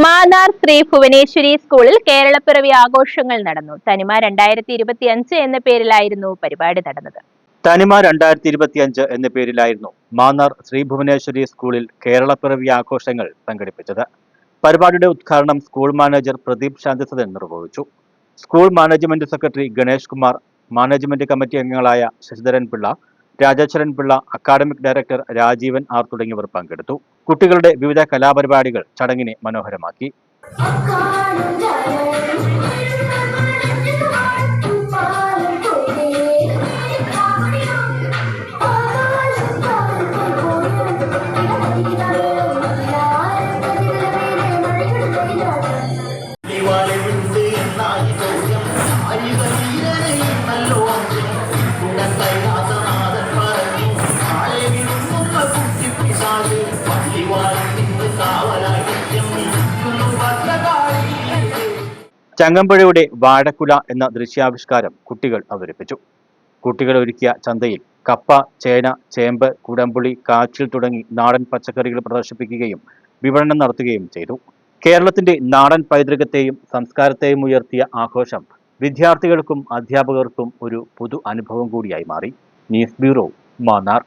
മാന്നാർ ശ്രീ ഭുവനേശ്വരി സ്കൂളിൽ കേരളപ്പിറവി ആഘോഷങ്ങൾ നടന്നു. തനിമ രണ്ടായിരത്തി ഇരുപത്തി അഞ്ച് എന്ന പേരിലായിരുന്നു പരിപാടി നടന്നത്. തനിമ രണ്ടായിരത്തി ഇരുപത്തി അഞ്ച് എന്ന പേരിലായിരുന്നു മാന്നാർ ശ്രീ ഭുവനേശ്വരി സ്കൂളിൽ കേരളപ്പിറവി ആഘോഷങ്ങൾ സംഘടിപ്പിച്ചത്. പരിപാടിയുടെ ഉദ്ഘാടനം സ്കൂൾ മാനേജർ പ്രദീപ് ശാന്തിസദൻ നിർവഹിച്ചു. School management secretary Ganesh Kumar management committee അംഗങ്ങളായ Sasidharan Pillai Rajeswaran Pillai academic director Rajeevan R തുടങ്ങിയവർ പങ്കെടുത്തു. കുട്ടികളുടെ വിവിധ കലാപരിപാടികൾ ചടങ്ങിനെ മനോഹരമാക്കി. ചങ്ങമ്പുഴയുടെ വാഴക്കുല എന്ന ദൃശ്യാവിഷ്കാരം കുട്ടികൾ അവതരിപ്പിച്ചു. കുട്ടികൾ ഒരുക്കിയ ചന്തയിൽ കപ്പ ചേന ചേമ്പ് കുടംപുളി കാച്ചിൽ തുടങ്ങി നാടൻ പച്ചക്കറികൾ പ്രദർശിപ്പിക്കുകയും വിപണനം നടത്തുകയും ചെയ്തു. കേരളത്തിന്റെ നാടൻ പൈതൃകത്തെയും സംസ്കാരത്തെയും ഉയർത്തിയ ആഘോഷം വിദ്യാർത്ഥികൾക്കും അധ്യാപകർക്കും ഒരു പുതു അനുഭവം കൂടിയായി മാറി. News bureau Mannar.